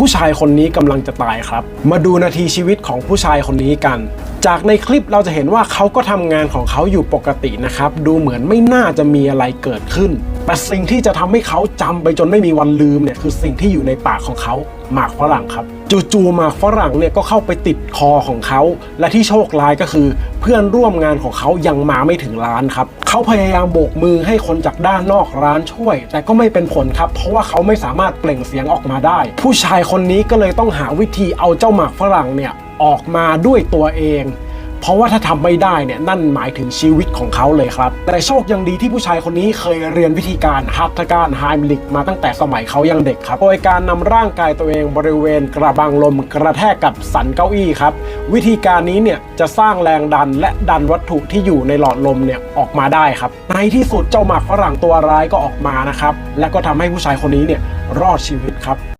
ผู้ชายคนนี้กำลังจะตายครับ มาดูนาทีชีวิตของผู้ชายคนนี้กัน จากในคลิปเราจะเห็นว่าเขาก็ทำงานของเขาอยู่ปกตินะครับ ดูเหมือนไม่น่าจะมีอะไรเกิดขึ้น แต่สิ่งที่จะทำให้เขาจำไปจนไม่มีวันลืมเนี่ยคือสิ่งที่อยู่ในปากของเขาหมากฝรั่งครับ จู่ๆหมากฝรั่งเนี่ยก็เข้าไปติดคอของเขา และที่โชคร้ายก็คือ เพื่อนร่วมงานของเขายังมาไม่ถึงร้านครับเขาพยายามโบกมือให้คนจากด้านนอกร้านช่วย แต่ก็ไม่เป็นผลครับ เพราะว่าเขาไม่สามารถเปล่งเสียงออกมาได้ ผู้ชายคนนี้ก็เลยต้องหาวิธีเอาเจ้าหมากฝรั่งเนี่ยออกมาด้วยตัวเอง เพราะว่าถ้าทำไม่ได้เนี่ยนั่นหมายถึงชีวิตของเขาเลยครับ แต่โชคยังดีที่ผู้ชายคนนี้เคยเรียนวิธีการฮัตถการไฮมลิกมาตั้งแต่สมัยเขายังเด็กครับโดยการนำร่างกายตัวเองบริเวณกระบังลมกระแทกกับสันเก้าอี้ครับ วิธีการนี้เนี่ยจะสร้างแรงดันและดันวัตถุที่อยู่ในหลอดลมเนี่ยออกมาได้ครับ ในที่สุดเจ้าหมากฝรั่งตัวร้ายก็ออกมานะครับและก็ทำให้ผู้ชายคนนี้เนี่ยรอดชีวิตครับ